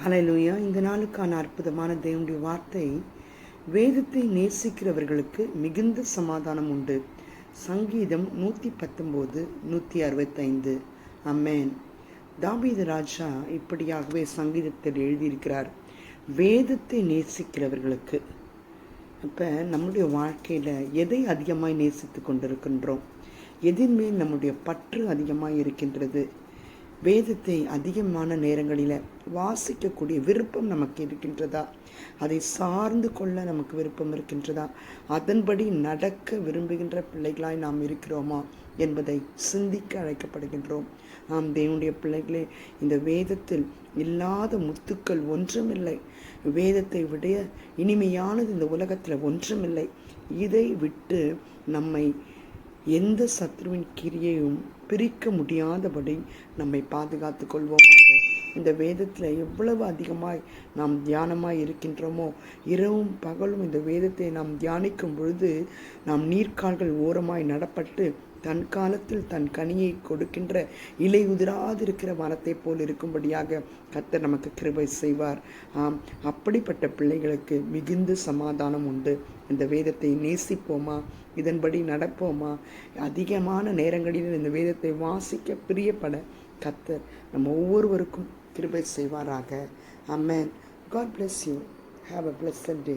Hallelujah இந்த நாளுக்கான அற்புதமான தேவனுடைய வார்த்தை வேதத்தை நேசிக்கிறவர்களுக்கு மிகுந்த சமாதானம் உண்டு. சங்கீதம் நூற்றி பத்தொம்போது நூற்றி அறுபத்தைந்து அம்மேன் தாபீது ராஜா இப்படியாகவே சங்கீதத்தில் எழுதியிருக்கிறார். வேதத்தை நேசிக்கிறவர்களுக்கு. இப்போ நம்முடைய வாழ்க்கையில் எதை அதிகமாக நேசித்து கொண்டிருக்கின்றோம்? எதின்மேல் நம்முடைய பற்று அதிகமாக இருக்கின்றது. வேதத்தை அதிகமான நேரங்களில் வாசிக்கக்கூடிய விருப்பம் நமக்கு இருக்கின்றதா? அதை சார்ந்து கொள்ள நமக்கு விருப்பம் இருக்கின்றதா? அதன்படி நடக்க விரும்புகின்ற பிள்ளைகளாய் நாம் இருக்கிறோமா? என்பதை சிந்திக்க அழைக்கப்படுகின்றோம். நாம் தேவனுடைய பிள்ளைகளே இந்த வேதத்தில் இல்லாத முத்துக்கள் ஒன்றுமில்லை. வேதத்தை விட இனிமையானது இந்த உலகத்தில் ஒன்றுமில்லை. இதை விட்டு நம்மை எந்த சத்ருவின் கிரியையும் பிரிக்க முடியாதபடி நம்மை பாதுகாத்து கொள்வோமாக. இந்த வேதத்தில் எவ்வளவு அதிகமாய் நாம் தியானமாய் இருக்கின்றோமோ இரவும் பகலும் இந்த வேதத்தை நாம் தியானிக்கும் பொழுது நாம் நீர்க்கால்கள் ஓரமாய் நடப்பட்டு தன் காலத்தில் தன் கனியை கொடுக்கின்ற இலை உதிராதிருக்கிற மரத்தை போல் இருக்கும்படியாக கத்தர் நமக்கு கிருபை செய்வார். ஆம் அப்படிப்பட்ட பிள்ளைகளுக்கு மிகுந்த சமாதானம் உண்டு. இந்த வேதத்தை நேசிப்போமா? இதன்படி நடப்போமா? அதிகமான நேரங்களில் இந்த வேதத்தை வாசிக்க பிரியப்பட கத்தர் நம்ம ஒவ்வொருவருக்கும் கிருபை செய்வாராக amen God bless you have a blessed day